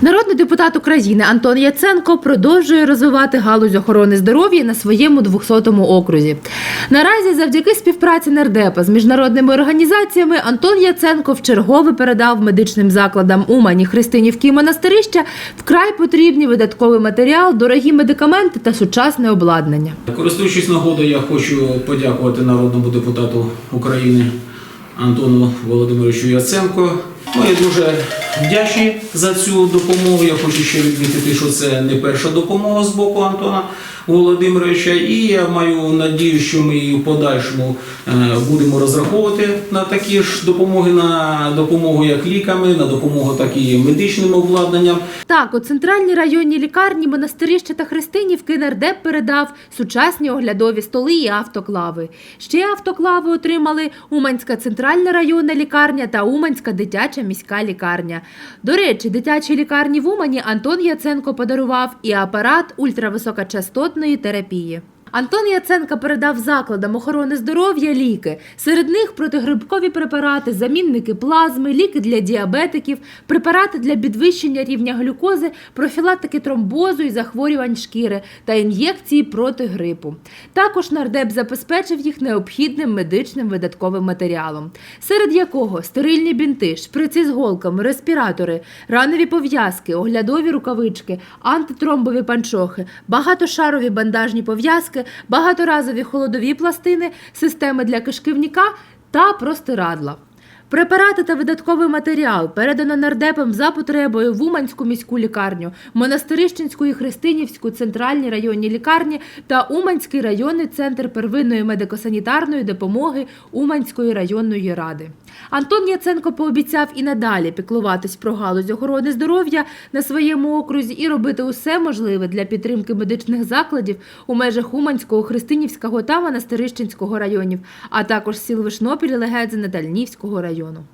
Народний депутат України Антон Яценко продовжує розвивати галузь охорони здоров'я на своєму 200-му окрузі. Наразі, завдяки співпраці нардепа з міжнародними організаціями, Антон Яценко вчергове передав медичним закладам Умані, Христинівки і Монастирища вкрай потрібні видатковий матеріал, дорогі медикаменти та сучасне обладнання. Користуючись нагодою, я хочу подякувати народному депутату України Антону Володимировичу Яценко. Ми дуже вдячні за цю допомогу. Я хочу ще відмітити, що це не перша допомога з боку Антона Володимировича, і я маю надію, що ми і в подальшому е, будемо розраховувати на такі ж допомоги, на допомогу як ліками, на допомогу так і медичним обладнанням. Так, у центральній районній лікарні Монастирища та Христинівки нардеп передав сучасні оглядові столи і автоклави. Ще автоклави отримали Уманська центральна районна лікарня та Уманська дитяча міська лікарня. До речі, дитячій лікарні в Умані Антон Яценко подарував і апарат ультрависокочастотної терапії. Антон Яценко передав закладам охорони здоров'я ліки. Серед них протигрибкові препарати, замінники плазми, ліки для діабетиків, препарати для підвищення рівня глюкози, профілактики тромбозу і захворювань шкіри та ін'єкції проти грипу. Також нардеп забезпечив їх необхідним медичним видатковим матеріалом, серед якого стерильні бінти, шприці з голками, респіратори, ранові пов'язки, оглядові рукавички, антитромбові панчохи, багатошарові бандажні пов'язки, багаторазові холодові пластини, системи для кишківника та простирадла. Препарати та видатковий матеріал передано нардепам за потребою в Уманську міську лікарню, Монастирищенську і Христинівську центральні районні лікарні та Уманський районний центр первинної медико-санітарної допомоги Уманської районної ради. Антон Яценко пообіцяв і надалі піклуватись про галузь охорони здоров'я на своєму окрузі і робити усе можливе для підтримки медичних закладів у межах Уманського, Христинівського та Монастирищенського районів, а також сіл Вишнопіль, Легедзине та Льнівського району.